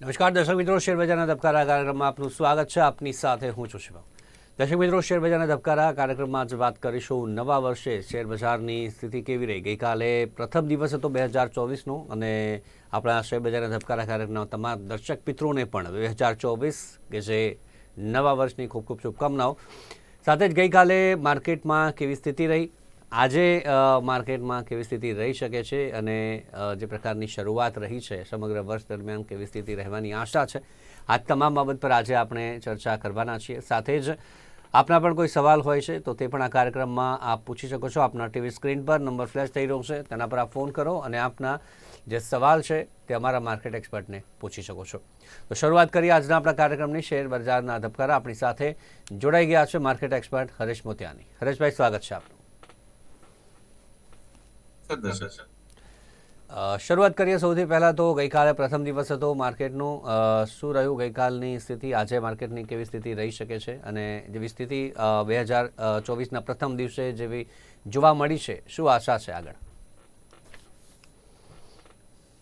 નમસ્કાર, દર્શક મિત્રો, શેરબજારના ધબકારા કાર્યક્રમમાં આપનું સ્વાગત છે. આપની સાથે હું છું શિવમ. દર્શક મિત્રો, શેરબજારના ધબકારા કાર્યક્રમમાં જ વાત કરીશું નવા વર્ષે શેરબજારની સ્થિતિ કેવી રહી? ગઈકાલે પ્રથમ દિવસ હતો બે હજાર ચોવીસનો અને આપણા શેરબજારના ધબકારા કાર્યક્રમના તમામ દર્શક મિત્રોને પણ બે હજાર ચોવીસ કે જે નવા વર્ષની ખૂબ ખૂબ શુભકામનાઓ. સાથે જ ગઈકાલે માર્કેટમાં કેવી સ્થિતિ રહી? આજે માર્કેટમાં કેવી સ્થિતિ રહી શકે છે અને જે પ્રકારની શરૂઆત રહી છે સમગ્ર વર્ષ દરમિયાન કેવી સ્થિતિ રહેવાની આશા છે, આ તમામ બાબત પર આજે આપણે ચર્ચા કરવાના છીએ. સાથે જ આપના પણ કોઈ સવાલ હોય છે તો તે પણ આ કાર્યક્રમમાં આપ પૂછી શકો છો. આપના ટીવી સ્ક્રીન પર નંબર ફ્લેશ થઈ રહ્યો છે, તેના પર આપ ફોન કરો અને આપના જે સવાલ છે તે અમારા માર્કેટ એક્સપર્ટને પૂછી શકો છો. તો શરૂઆત કરીએ આજના આપણા કાર્યક્રમની. શેર બજારના ધબકારા આપણી સાથે જોડાઈ ગયા છે માર્કેટ એક્સપર્ટ હરેશ મોતિયાની. હરેશભાઈ, સ્વાગત છે આપનું. શરૂઆત કરીએ સૌથી પહેલાં તો ગઈકાલે પ્રથમ દિવસ હતો માર્કેટનું શું રહ્યું? ગઈકાલની સ્થિતિ આજે માર્કેટની કેવી સ્થિતિ રહી શકે છે? અને જેવી સ્થિતિ બે હજાર ચોવીસના પ્રથમ દિવસે જેવી જોવા મળી છે શું આશા છે આગળ?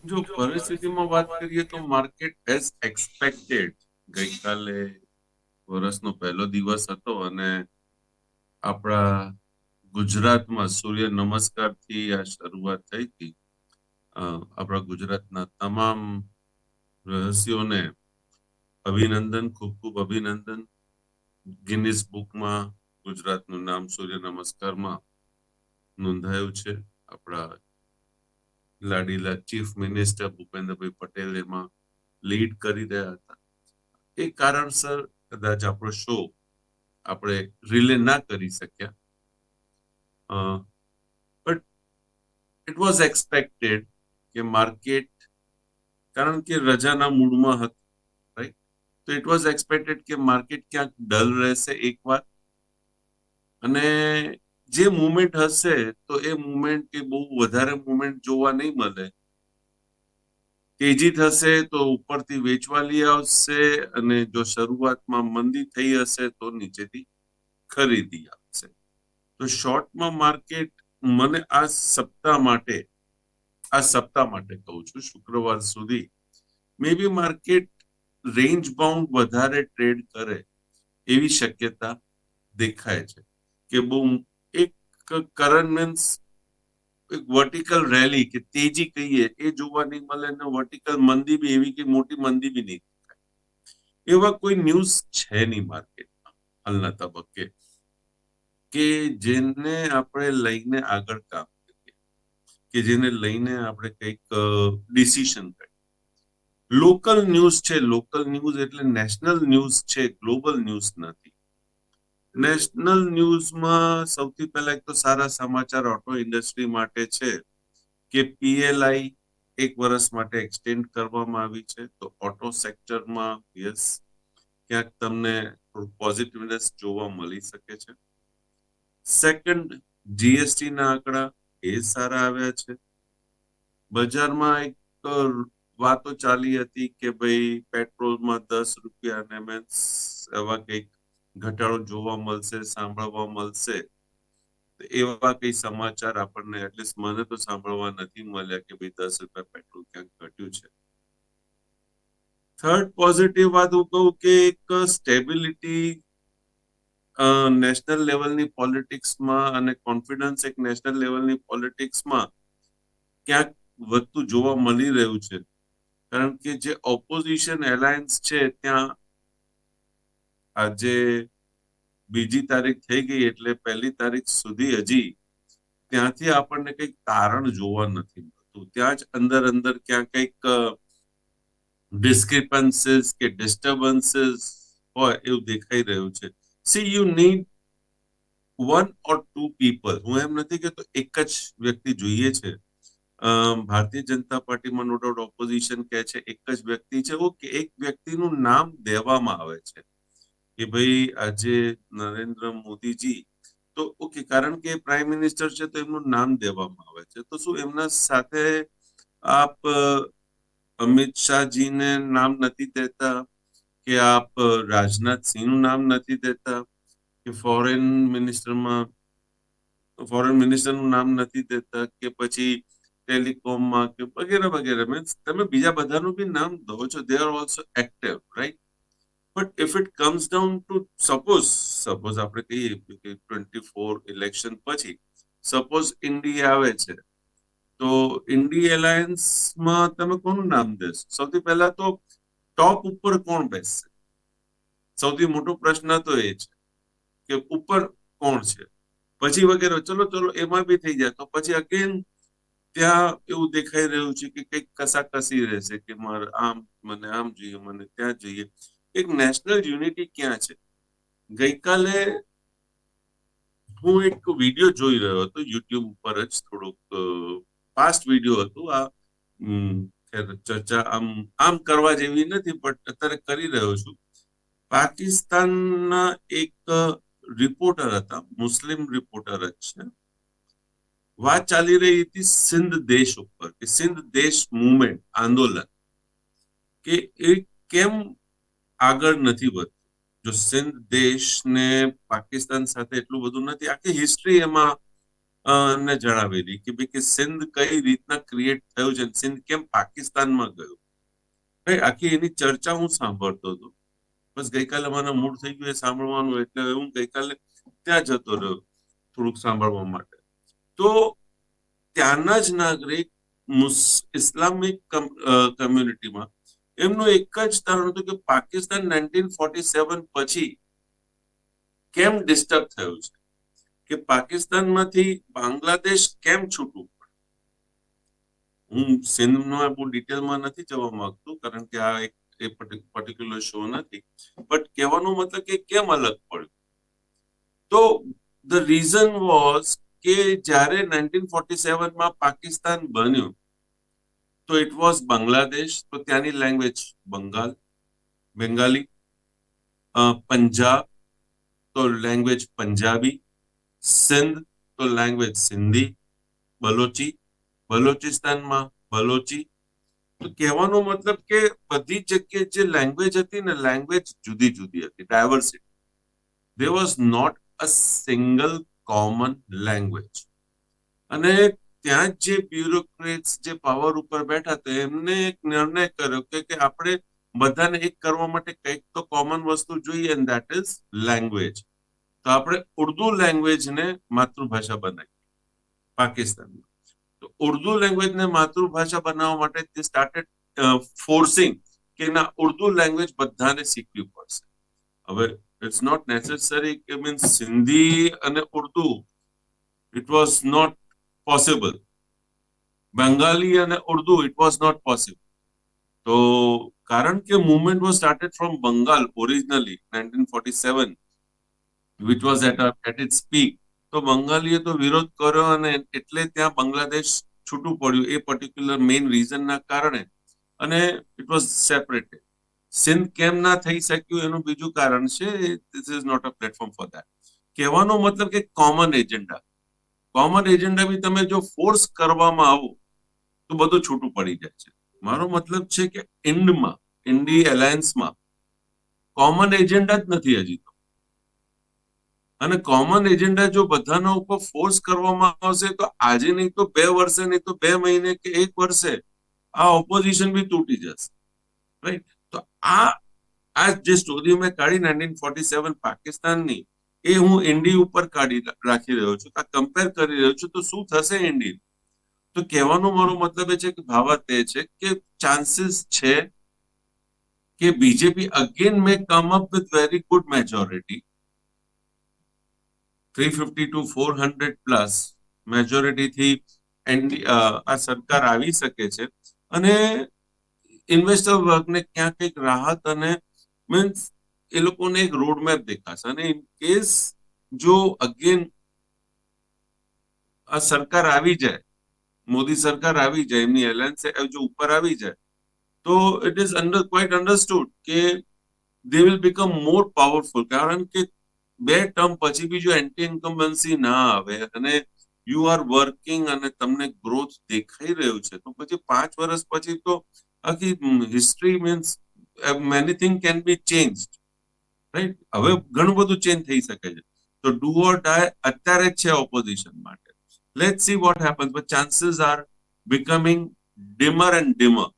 જો પરિસ્થિતિમાં વાત કરીએ તો માર્કેટ એઝ એક્સપેક્ટેડ ગઈકાલે વર્ષનો પહેલો દિવસ હતો અને આપણા ગુજરાતમાં સૂર્ય નમસ્કારથી આ શરૂઆત થઈ હતી. આપણા ગુજરાતના તમામ રહસ્યોને અભિનંદન, ખૂબ ખૂબ અભિનંદન. ગિનિસ બુકમાં ગુજરાતનું નામ સૂર્ય નમસ્કારમાં નોંધાયું છે. આપણા લાડીલા ચીફ મિનિસ્ટર ભૂપેન્દ્રભાઈ પટેલ એમાં લીડ કરી રહ્યા હતા. એ કારણસર કદાચ આપણો શો આપણે રિલે ના કરી શક્યા. બટ ઇટ વોઝ એક્સપેક્ટેડ કે માર્કેટ કારણ કે રજાના મૂડમાં હતું રાઈટ તો ઇટ વોઝ એક્સપેક્ટેડ કે માર્કેટ ક્યાંક ડલ રહેશે એક વાર અને જે મુવમેન્ટ હશે, તો એ મુવમેન્ટ કે બહુ વધારે મુવમેન્ટ જોવા નહીં મળે. તેજી થશે તો ઉપરથી વેચવાલી આવશે અને જો શરૂઆતમાં મંદી થઈ હશે તો નીચેથી ખરીદી આવશે. તો શોર્ટમાં માર્કેટ મને આ સપ્તાહ માટે, આ સપ્તાહ માટે કહું છું, શુક્રવાર સુધી maybe market range bound વધારે ટ્રેડ કરે એવી શક્યતા દેખાય છે કે બહુ એક કરંટ મીન્સ એક વર્ટિકલ રેલી કે તેજી કહીએ એ જોવા નહીં મળે ને વર્ટિકલ મંદી બી એવી કે મોટી મંદી બી નહીં એવા કોઈ ન્યૂઝ છે નહીં માર્કેટમાં હાલના તબક્કે. કે જેને આપણે લઈને આગળ કામ કરીએ, કે જેને લઈને આપણે કંઈક ડિસિશન કરીએ. લોકલ ન્યૂઝ છે લોકલ ન્યૂઝ એટલે નેશનલ ન્યૂઝ છે ગ્લોબલ ન્યૂઝ નથી. નેશનલ ન્યૂઝમાં સૌથી પહેલા એક તો સારા સમાચાર ઓટો ઇન્ડસ્ટ્રી માટે છે, કે પીએલઆઈ એક વર્ષ માટે એક્સટેન્ડ કરવામાં આવી છે. તો ઓટો સેક્ટરમાં યસ ક્યાંક તમને પોઝિટિવનેસ જોવા મળી શકે છે. સેકન્ડ જીએસટી ના આંકડા એ સારા આવ્યા છે. બજારમાં એક વાતો ચાલી હતી કે ભાઈ પેટ્રોલમાં દસ રૂપિયા એવા કંઈક ઘટાડો જોવા મળશે, સાંભળવા મળશે. એવા કઈ સમાચાર આપણને એટલીસ્ટ મને તો સાંભળવા નથી મળ્યા કે ભાઈ દસ રૂપિયા પેટ્રોલ ક્યાંક ઘટ્યું છે. થર્ડ પોઝિટિવ વાત હું કહું કે એક સ્ટેબિલિટી નેશનલ લેવલની પોલિટિક્સમાં અને કોન્ફિડન્સ એક નેશનલ લેવલની પોલિટિક્સમાં ક્યાંક વધતું જોવા મળી રહ્યું છે. કારણ કે જે ઓપોઝિશન એલાયન્સ છે, ત્યાં આજે બીજી તારીખ થઈ ગઈ એટલે પહેલી તારીખ સુધી હજી ત્યાંથી આપણને કંઈક તારણ જોવા નથી મળતું. ત્યાં જ અંદર અંદર ક્યાં કંઈક ડિસ્ક્રિપન્સીસ કે ડિસ્ટર્બન્સીસ હોય એવું દેખાઈ રહ્યું છે. See you need one or two people હું એમ નથી કે તો એક જ વ્યક્તિ જોઈએ છે. ભારતીય જનતા પાર્ટીમાં નો ડાઉટ ઓપોઝિશન કહે છે, એક જ વ્યક્તિ છે ઓકે એક વ્યક્તિનું નામ દેવામાં આવે છે. કે ભાઈ, આજે નરેન્દ્ર મોદીજી, તો ઓકે, કારણ કે પ્રાઇમ મિનિસ્ટર છે તો એમનું નામ દેવામાં આવે છે. તો શું એમના સાથે આપ અમિત શાહજીને નામ નથી દેતા? કે આપ રાજનાથ સિંહનું નામ નથી દેતા? કે ફોરેન મિનિસ્ટરમાં ફોરેન મિનિસ્ટરનું નામ નથી દેતા? કે પછી ટેલિકોમમાં કે વગેરે વગેરે? મીન્સ તમે બીજા બધાનું બી નામ દો છો. They are also active right but if it comes down to suppose suppose આપણે કહીએ કે ટ્વેન્ટી ફોર ઇલેક્શન પછી સપોઝ ઇન્ડિયા આવે છે, તો ઇન્ડી એલાયન્સમાં તમે કોનું નામ દેશો? સૌથી પહેલા તો ટોપ ઉપર કોણ બેસશે? સૌથી મોટો પ્રશ્ન તો એ છે કે ઉપર કોણ છે? પછી વગેરે, ચલો ચલો, એમાં બી થઈ જાય. તો પછી અગેન ત્યાં એવું દેખાઈ રહ્યું છે કે કંઈક કસાકસી રહેશે કે મારે આમ, મને આમ જોઈએ, મને ત્યાં જોઈએ. એક નેશનલ યુનિટી ક્યાં છે? ગઈકાલે હું એક વીડિયો જોઈ રહ્યો હતો યુટ્યુબ પર જ થોડુંક પાસ્ટ વીડિયો હતો આ ચર્ચા આમ આમ કરવા જેવી નથી બટ અત્યારે કરી રહ્યો છું. પાકિસ્તાનના એક રિપોર્ટર હતા, મુસ્લિમ રિપોર્ટર જ છે. વાત ચાલી રહી હતી સિંધ દેશ ઉપર, કે સિંધ દેશ મુવમેન્ટ આંદોલન, કે એ કેમ આગળ નથી વધતું? જો સિંધ દેશને પાકિસ્તાન સાથે એટલું બધું નથી, આખી હિસ્ટ્રી એમાં ને જણાવેલી કે ભાઈ કે સિંધ કઈ રીતના ક્રિએટ થયું છે સિંધ કેમ પાકિસ્તાનમાં ગયું? આખી એની ચર્ચા હું સાંભળતો હતો. બસ ગઈકાલે મને મૂડ થઈ ગયું એ સાંભળવાનું એટલે હું ગઈકાલે ત્યાં જતો રહ્યો થોડુંક સાંભળવા માટે. તો ત્યાંના જ નાગરિક ઇસ્લામિક કમ્યુનિટીમાં એમનું એક જ તારણ હતું કે પાકિસ્તાન નાઇન્ટીન ફોર્ટી સેવન પછી કેમ ડિસ્ટર્બ થયું છે? કે પાકિસ્તાનમાંથી બાંગ્લાદેશ કેમ છૂટવું હું સિંધમાં બહુ ડિટેલમાં નથી જવા માંગતો, કારણ કે આ એક પર્ટિક્યુલર શો નથી. બટ કહેવાનો મતલબ કે કેમ અલગ પડ્યું? તો ધ રીઝન વોઝ કે જ્યારે નાઇન્ટીન ફોર્ટી સેવનમાં પાકિસ્તાન બન્યું, તો ઇટ વોઝ બાંગ્લાદેશ, તો ત્યાંની લેંગ્વેજ બંગાળ બેંગાલી પંજાબ, તો લેંગ્વેજ પંજાબી સિંધ તો લેંગ્વેજ સિંધી, બલોચી, બલોચિસ્તાનમાં બલોચી. તો કહેવાનો મતલબ કે બધી જગ્યાએ જે લેંગ્વેજ હતી ને લેંગ્વેજ જુદી જુદી હતી diversity they was not a single common language અને ત્યાં જ બ્યુરોક્રેટ્સ જે પાવર ઉપર બેઠા હતા, એમને એક નિર્ણય કર્યો કે આપણે બધાને એક કરવા માટે કંઈક તો કોમન વસ્તુ જોઈએ એન્ડ ધેટ ઇઝ લેંગ્વેજ તો આપણે ઉર્દુ લેંગ્વેજને માતૃભાષા બનાવી. પાકિસ્તાનમાં. તો ઉર્દુ લેંગ્વેજને માતૃભાષા બનાવવા માટે તે સ્ટાર્ટેડ ફોર્સિંગ કે ના ઉર્દુ લેંગ્વેજ બધાને શીખવી પડશે. હવે ઇટ્સ નોટ નેસેસરી કે મીન્સ સિંધી અને Urdu it was not possible Bengali અને Urdu it was not possible તો કારણ કે movement was started from Bengal originally nineteen forty seven which was at at its peak તો બંગાળીએ તો વિરોધ કર્યો અને એટલે ત્યાં બાંગ્લાદેશ છૂટું પડ્યું એ પર્ટિક્યુલર મેઇન રીઝનના કારણે. અને ઇટ વોઝ સેપરેટેડ સિંધ કેમ ના થઈ શક્યું એનું બીજું કારણ છે this is not a platform for that કહેવાનો મતલબ કે કોમન એજન્ડા કોમન એજન્ડા બી તમે જો ફોર્સ કરવામાં આવો, તો બધું છૂટું પડી જાય છે. મારો મતલબ છે કે ઇન્ડમાં ઇન્ડી એલાયન્સમાં કોમન એજન્ડા જ નથી હજી તો. અને કોમન એજન્ડા જો બધાના ઉપર ફોર્સ કરવામાં આવશે, તો આજે નહીં તો બે વર્ષે નહીં તો બે મહિને કે એક વર્ષે આ ઓપોઝિશન બી તૂટી જશે. રાઈટ તો આ આ જે સ્ટોરી મેં કાઢી નાઇન્ટીન ફોર્ટી સેવન પાકિસ્તાનની, એ હું ઇન્ડી ઉપર કાઢી રાખી રહ્યો છું. આ કમ્પેર કરી રહ્યો છું તો શું થશે ઇન્ડી તો કહેવાનો મારો મતલબ એ છે કે ભાવાર્થ એ છે કે ચાન્સીસ છે કે BJP again may come up with very good majority three fifty to four hundred plus મેજોરિટીથી આ સરકાર આવી શકે છે. અને ઇન્વેસ્ટર વર્ગને ક્યાં કંઈક રાહત અને મીન્સ એ લોકોને એક રોડ મેપ દેખાશે. અને ઇન કેસ જો અગેન આ સરકાર આવી જાય, મોદી સરકાર આવી જાય, એમની એલાયન્સ જો ઉપર આવી જાય, તો it is under quite understood કે they will become more powerful કારણ કે બે ટર્મ પછી બીજું એન્ટી ઇન્કમ્બન્સી ના આવે અને યુ આર વર્કિંગ અને તમને ગ્રોથ દેખાઈ રહ્યું છે. તો પછી પાંચ વર્ષ પછી તો આખી history means many thing can be change right હવે ઘણું બધું ચેન્જ થઈ શકે છે. તો ડુ ઓર ડાય અત્યારે છે ઓપોઝિશન માટે. Let see what happens but chances are becoming dimmer and dimmer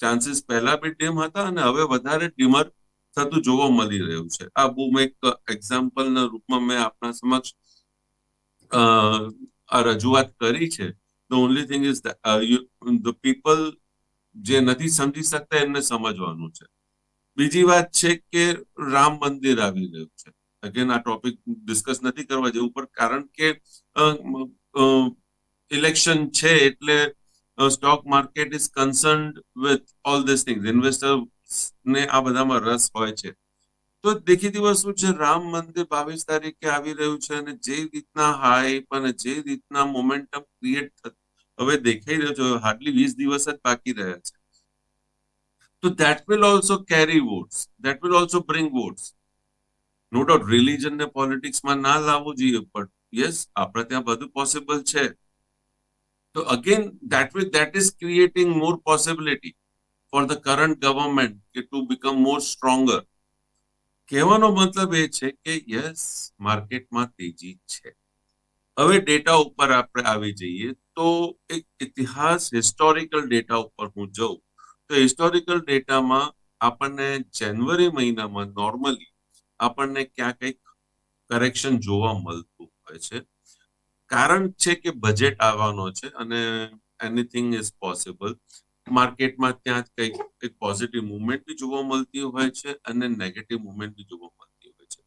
chances પહેલા બી ડીમ હતા અને હવે વધારે ડીમર થતું જોવા મળી રહ્યું છે. આ બહુ મેં એક એક્ઝામ્પલના રૂપમાં મેં આપણા સમક્ષ આ રજૂઆત કરી છે. The only thing is the people જે નથી સમજી શકતા એમને સમજવાનું છે. બીજી વાત છે કે રામ મંદિર આવી રહ્યું છે. અગેન આ ટોપિક ડિસ્કસ નથી કરવા જેવું, પણ કારણ કે ઇલેક્શન છે એટલે stock market is concerned with all this things investor ને આ બધામાં રસ હોય છે. તો દેખીતી વસ્તુ છે, રામ મંદિર બાવીસ તારીખે આવી રહ્યું છે અને જે રીતના હાઈપ અને જે રીતના મોમેન્ટમ ક્રિએટ હવે દેખાઈ રહ્યો છે હાર્ડલી વીસ દિવસ જ બાકી રહ્યા છે. તો that will also carry votes that will also bring votes no doubt religion ને પોલિટિક્સમાં ના લાવવું જોઈએ, પણ યસ આપણે ત્યાં બધું પોસિબલ છે. તો again that will that is creating more possibility the current government કે ટુ બીકમ મોર સ્ટ્રોંગર કહેવાનો મતલબ એ છે કે યસ માર્કેટમાં તેજી છે. હવે ડેટા ઉપર આપણે આવી જઈએ તો એક ઇતિહાસ હિસ્ટોરિકલ ડેટા ઉપર હું જઉં. તો હિસ્ટોરિકલ ડેટામાં આપણને જાન્યુઆરી મહિનામાં નોર્મલી આપણને ક્યાં કંઈક કરેક્શન જોવા મળતું હોય છે. કારણ છે કે બજેટ આવવાનો છે અને એનીથિંગ ઇઝ પોસિબલ માર્કેટમાં ત્યાં જ કંઈક, એક પોઝિટિવ મુવમેન્ટ બી જોવા મળતી હોય છે અને નેગેટિવ મુવમેન્ટ બી જોવા મળતી હોય છે.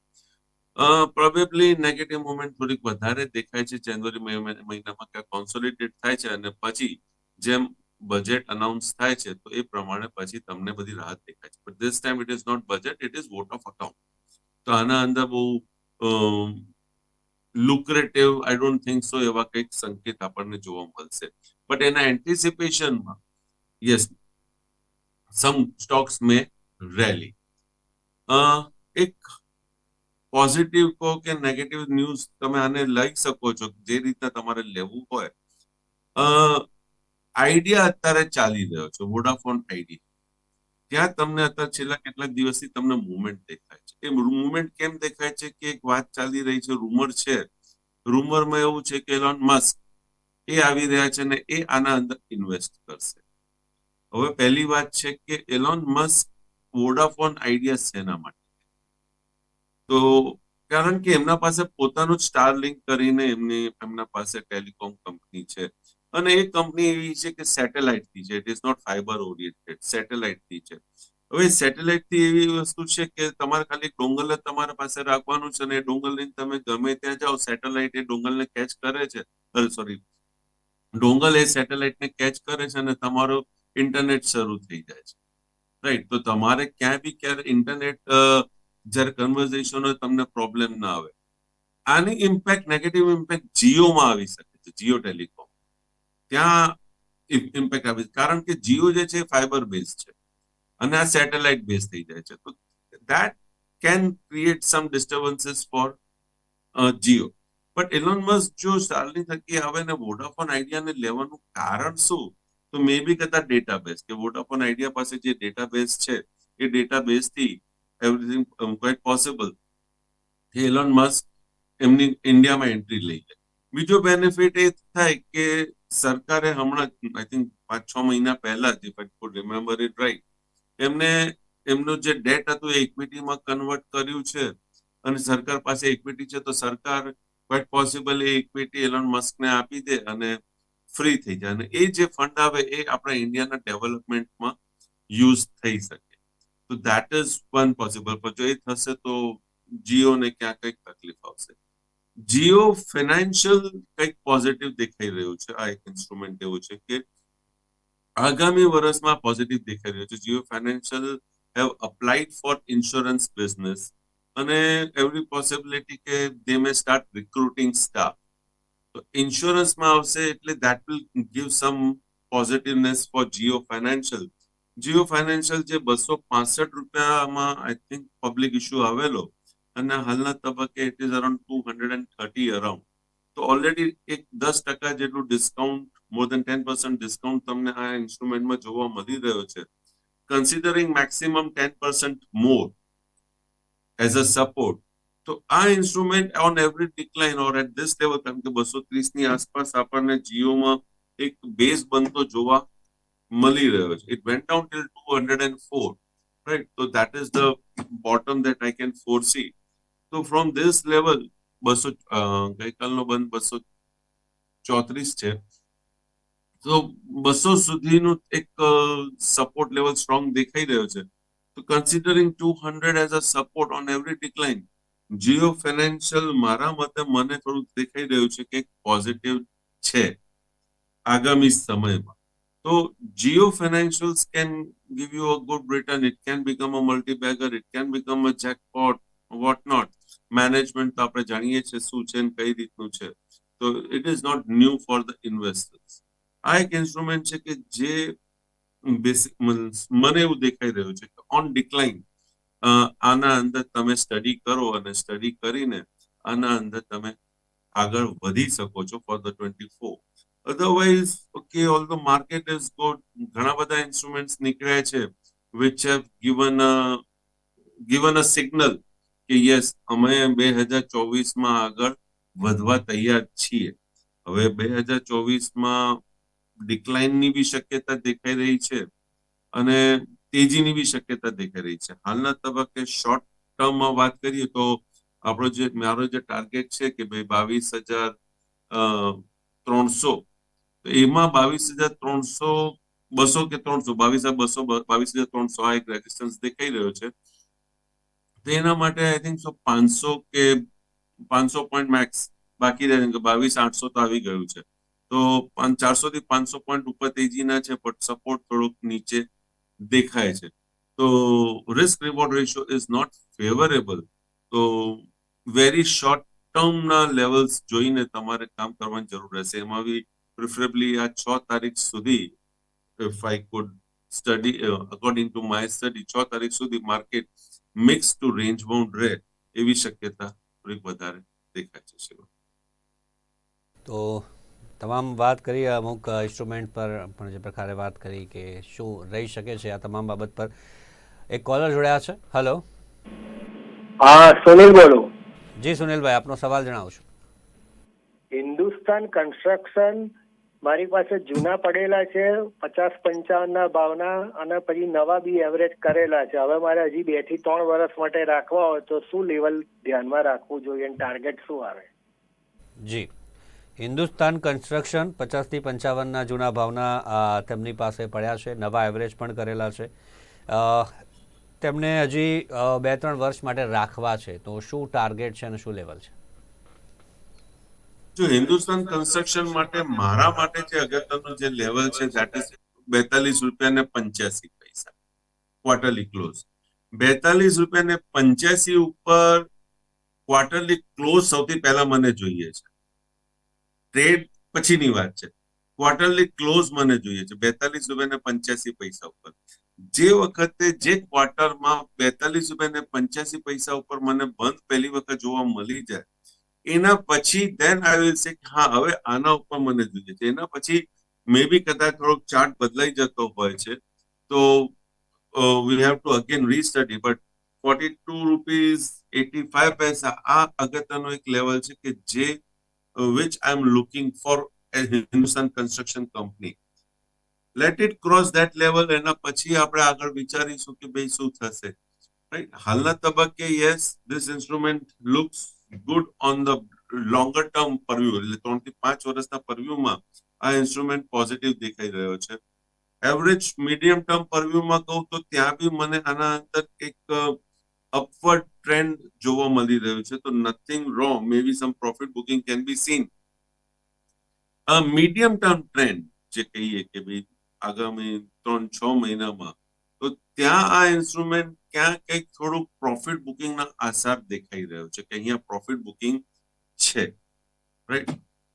પ્રોબેબલી નેગેટિવ મુવમેન્ટ થોડીક વધારે દેખાય છે. જાન્યુઆરી મહિનામાં ક્યાં કોન્સોલિડેટ થાય છે અને પછી જેમ બજેટ અનાઉન્સ થાય છે, તો એ પ્રમાણે પછી તમને બધી રાહત દેખાય છે. But this time it is not budget it is vote of account તો આના અંદર બહુ લુક્રેટિવ આઈ ડોન્ટ થિંક સો એવા કંઈક સંકેત આપણને જોવા મળશે. બટ એના એન્ટિસિપેશનમાં yes stocks may rally. Uh, એક પોઝિટિવ કહો કે નેગેટિવ ન્યૂઝ તમે આને લઈ શકો છો જે રીતના તમારે લેવું હોય. આઈડિયા અત્યારે ચાલી રહ્યો છે વોડાફોન આઈડિયા ત્યાં તમને અત્યારે છેલ્લા કેટલાક દિવસથી તમને મુવમેન્ટ દેખાય છે. એ મુવમેન્ટ કેમ દેખાય છે કે એક વાત ચાલી રહી છે રૂમર છે. રૂમરમાં એવું છે કે એલોન મસ્ક એ આવી રહ્યા છે ને એ આના અંદર ઇન્વેસ્ટ કરશે. હવે પહેલી વાત છે કે એલોન મસ્ક વોડાફોન આઈડિયા શેના માટે. તો કારણ કે એમના પાસે પોતાનું સ્ટાર લિંક કરીને એમની એમના પાસે ટેલિકોમ કંપની છે. અને એ કંપની એવી છે કે સેટેલાઇટથી છે. It is not fibre oriented સેટેલાઇટથી છે. હવે સેટેલાઇટથી એવી વસ્તુ છે કે તમારે ખાલી ડોંગલ જ તમારા પાસે રાખવાનું છે અને ડોંગલ લઈને તમે ગમે ત્યાં જાઓ સેટેલાઇટ એ ડોંગલને કેચ કરે છે. સોરી ડોંગલ એ સેટેલાઇટને કેચ કરે છે અને તમારો ઇન્ટરનેટ શરૂ થઈ જાય છે. રાઈટ તો તમારે ક્યાંય બી ક્યારે ઇન્ટરનેટ જ્યારે કન્વર્ઝેશન હોય તમને પ્રોબ્લેમ ના આવે. આની ઇમ્પેક્ટ નેગેટિવ ઇમ્પેક્ટ જીઓમાં આવી શકે છે, જીઓ ટેલિકોમ. ત્યાં ઇમ્પેક્ટ આવી કારણ કે જીઓ જે છે ફાઈબર બેઝ છે. અને આ સેટેલાઇટ બેઝ થઈ જાય છે. તો that can create some disturbances for Jio. But Elon Musk જો સ્ટારની થકી આવે ને વોડાફોન આઈડિયાને લેવાનું કારણ શું? તો મે બી કદાચ ડેટાબેઝ કે વોડાફોન આઈડિયા પાસે જે ડેટાબેઝ છે, એ ડેટાબેઝથી everything quite possible Elon Musk એમની ઇન્ડિયામાં એન્ટ્રી લઈ લે. બીજો બેનિફિટ એ થાય કે સરકારે હમણાં આઈ થિંક પાંચ છ મહિના પહેલા જ if I remember it right એમને, એમનું જે ડેટ હતું એ ઇક્વિટીમાં કન્વર્ટ કર્યું છે અને સરકાર પાસે ઇક્વિટી છે, તો સરકાર ક્વાઇટ પોસિબલ એ ઇક્વિટી એલોન મસ્કને આપી દે અને ફ્રી થઈ જાય. અને એ જે ફંડ આવે એ આપણા ઇન્ડિયાના ડેવલપમેન્ટમાં યુઝ થઈ શકે. તો દેટ ઇઝ વન પોસિબલ પણ જો એ થશે તો જીઓને ક્યાં કંઈક તકલીફ આવશે. જીઓ ફિનાન્શિયલ કંઈક પોઝિટિવ દેખાઈ રહ્યું છે. આ એક ઇન્સ્ટ્રુમેન્ટ એવું છે કે આગામી વર્ષમાં પોઝિટિવ દેખાઈ રહ્યું છે. Jio financial have applied for insurance business અને એવરી પોસિબિલિટી કે they may start recruiting staff ઇન્સ્યોરન્સમાં આવશે એટલે that will give some positiveness for Jio financial Jio financial જે બસો પાસઠ રૂપિયામાં આઈ થિંક પબ્લિક ઇશ્યુ આવેલો, અને હાલના તબક્કે it is around two hundred and thirty around તો ઓલરેડી એક દસ ટકા જેટલું discount more than ten percent discount તમને આ ઇન્સ્ટ્રુમેન્ટમાં જોવા મળી રહ્યો છે. Considering maximum ten percent more as a support તો આ instrument on every decline or at this level કારણ કે બસો ત્રીસની આસપાસ આપણને જીઓમાં એક બેઝ બનતો જોવા મળી રહ્યો છે. It went down till two hundred and four right તો that is the bottom that I can foresee તો ફ્રોમ ધીસ લેવલ બસો ગઈકાલનો બંધ બસો ચોત્રીસ છે. તો બસો સુધીનું એક સપોર્ટ લેવલ સ્ટ્રોંગ દેખાઈ રહ્યો છે. તો considering two hundred as a support on every decline Jio financial મારા મતે મને થોડું દેખાઈ રહ્યું છે કે પોઝિટિવ છે આગામી સમયમાં. તો Jio financials can give you a good return it can become a multi bagger it can become a jackpot what not management તો આપણે જાણીએ છીએ શું છે ને કઈ રીતનું છે. તો it is not new for the investors આ એક ઇન્સ્ટ્રુમેન્ટ છે કે જે બેસિક મને એવું દેખાઈ રહ્યું છે કે ઓન ડિક્લાઇન આના અંદર તમે સ્ટડી કરો અને સ્ટડી કરીને આના અંદર તમે આગળ વધી શકો છો for the twenty four otherwise okay all the market is good ઘણા બધા ઇન્સ્ટ્રુમેન્ટ્સ નીકળ્યા છે which have given given a signal કે યસ અમે બે હજાર ચોવીસમાં આગળ વધવા તૈયાર છીએ. હવે બે હજાર ચોવીસમાં ડિક્લાઇનની બી શક્યતા દેખાઈ રહી છે. અને તેજીની બી શક્યતા દેખાઈ રહી છે. હાલના તબક્કે શોર્ટ ટર્મમાં વાત કરીએ તો આપણો જે, મારો જે ટાર્ગેટ છે કે ભાઈ બાવીસ હજાર ત્રણસો, તો એમાં બાવીસ હજાર ત્રણસો, બસો કે ત્રણસો, બાવીસ હજાર બસો, બાવીસ હજાર ત્રણસો આ એક રેઝિસ્ટન્સ દેખાઈ રહ્યો છે. તો એના માટે આઈ થિંક સો પાંચસો કે પાંચસો પોઈન્ટ મેક્સ બાકી રહે કે બાવીસ આઠસો તો આવી ગયું છે. તો ચારસો થી પાંચસો પોઈન્ટ ઉપર તેજીના છે પણ સપોર્ટ થોડોક નીચે દેખાય છે. તો risk reward ratio is not favourable તો વેરી શોર્ટ ટર્મના લેવલ્સ જોઈને તમારે કામ કરવાની જરૂર રહેશે. એમાં બી પ્રિફરેબલી આ છ તારીખ સુધી if I could study according to my study છ તારીખ સુધી market mix to range bound રહે એવી શક્યતા થોડીક વધારે દેખાય છે. તો તમામ વાત કરી અમુક ઇન્સ્ટ્રુમેન્ટ પર પણ જે પ્રકારે વાત કરી કે શું રહી શકે છે આ તમામ બાબત પર. એક કોલર જોડ્યા છે. હલો હા સુનિલ બોલો. જી સુનિલભાઈ આપનો સવાલ જણાવશો હિન્દુસ્તાન કન્સ્ટ્રક્શન મારી પાસે જૂના પડેલા છે પચાસ પંચાવન ના ભાવના અને પછી નવા બી એવરેજ કરેલા છે. હવે મારે હજી બેથી ત્રણ વર્ષ માટે રાખવા હોય તો શું લેવલ ધ્યાનમાં રાખવું જોઈએ ટાર્ગેટ શું આવે? જી. હિન્દુસ્તાન કન્સ્ટ્રક્શન પચાસથી પંચાવનના જૂના ભાવના તેમની પાસે પડ્યા છે, નવા એવરેજ પણ કરેલા છે. તેમને હજી બે ત્રણ વર્ષ માટે રાખવા છે. તો શું ટાર્ગેટ છે અને શું લેવલ છે? જો હિન્દુસ્તાન કન્સ્ટ્રક્શન માટે મારા માટે જે અગત્યનું જે લેવલ છે ધેટ ઇઝ બેતાલીસ રૂપિયા ને પંચ્યાસી પૈસા ક્વાર્ટરલી ક્લોઝ બેતાલીસ રૂપિયા ને પંચ્યાસી ઉપર ક્વાર્ટરલી ક્લોઝ સૌથી પહેલા મને જોઈએ છે. ટ્રેડ પછીની વાત છે. ક્વાર્ટરલી ક્લોઝ મને જોઈએ છે. બેતાલીસ રૂપિયા ને પંચ્યાસી પૈસા ઉપર. જે વખતે જે ક્વાર્ટરમાં બેતાલીસ રૂપિયા ને પંચ્યાસી પૈસા ઉપર મને બંધ પહેલી વખત જોવા મળી જાય, એના પછી દેન આઈ વિલ સે હા, હવે આના ઉપર મને જોઈએ છે. એના પછી મે બી કદાચ થોડોક ચાર્ટ બદલાઈ જતો હોય છે. તો we have to again restudy but forty two rupees eighty five paisa આ અગત્યનો એક લેવલ છે કે જે which I'm looking looking for Hindustan construction company let it cross that level એના પછી આપણે આગળ વિચારીશું કે ભાઈ શું થશે. રાઈટ હાલના તબક્કે yes this instrument looks good on the longer term purview એટલે ત્રણથી પાંચ વર્ષના પરવ્યુમાં આ ઇન્સ્ટ્રુમેન્ટ પોઝિટિવ દેખાઈ રહ્યો છે. એવરેજ મીડિયમ ટર્મ પરવ્યુમાં કહું તો ત્યાં બી મને આના અંદર એક અપવર્ડ ટ્રેન્ડ જોવા મળી રહ્યું છે, તો nothing wrong may be some profit booking can be seen medium term trend જે કહીએ કે ભાઈ આગામી ત્રણ, છ મહિનામાં, તો ત્યાં આ ઇન્સ્ટ્રુમેન્ટ ક્યાં કંઈક થોડુંક પ્રોફિટ બુકિંગના આસાર દેખાઈ રહ્યો છે, કે અહીંયા પ્રોફિટ બુકિંગ છે રાઈટ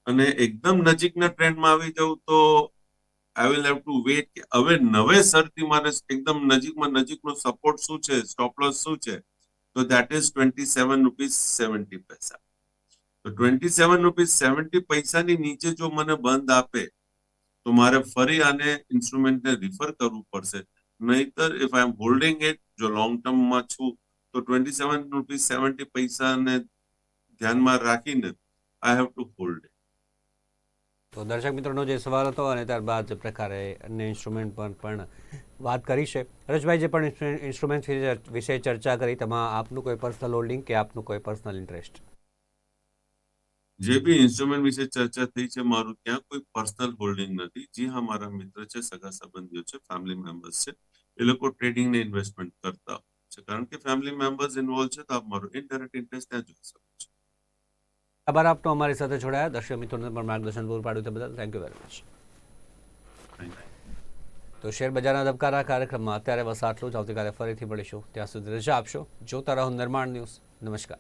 અને એકદમ નજીકના ટ્રેન્ડમાં આવી જવું તો I will have to wait કે હવે નવેસરથી મારે એકદમ નજીકમાં નજીકનો સપોર્ટ શું છે સ્ટોપ શું છે? That is twenty seven rupees seventy paisa તો ટ્વેન્ટી સેવન રૂપીઝ સેવન્ટી પૈસાની નીચે જો મને બંધ આપે તો મારે ફરી આને ઇન્સ્ટ્રુમેન્ટને રિફર કરવું પડશે નહીતર if I am holding it જો લોંગ ટર્મમાં છું તો ટ્વેન્ટી સેવન રૂપીઝ સેવન્ટી પૈસાને ધ્યાનમાં રાખીને આઈ હેવ ટુ હોલ્ડ તો દર્શક મિત્રોનો જે સવાલ હતો અને ત્યારબાદ પ્રકારે અન્ય ઇન્સ્ટ્રુમેન્ટ પર પણ વાત કરી છે. હરેશભાઈ જે પણ ઇન્સ્ટ્રુમેન્ટ વિશે ચર્ચા કરી તેમાં આપનું કોઈ પર્સનલ હોલ્ડિંગ કે આપનું કોઈ પર્સનલ ઇન્ટરેસ્ટ જે બી ઇન્સ્ટ્રુમેન્ટ વિશે ચર્ચા થઈ છે મારું ત્યાં કોઈ પર્સનલ હોલ્ડિંગ નથી. જે હા મારા મિત્ર છે સગા સંબંધીઓ છે ફેમિલી મેમ્બર્સ છે. એ લોકો ટ્રેડિંગ ને ઇન્વેસ્ટમેન્ટ કરતા છે. કારણ કે ફેમિલી મેમ્બર્સ ઇન્વોલ્વ છે તો આપ મારું ઇનડાયરેક્ટ ઇન્ટરેસ્ટ ત્યાં જોઈ શકો છો. આભાર આપનો અમારી સાથે જોડાયા. દર્શક મિત્રોને પણ માર્ગદર્શન પૂરું પાડ્યું તે બદલ thank you very much thank you. તો શેર બજારના ધબકારા કાર્યક્રમમાં અત્યારે બસ આટલું જ. આવતીકાલે ફરીથી મળીશું. ત્યાં સુધી રજા આપશો. જોતા રહો નિર્માણ ન્યૂઝ. નમસ્કાર.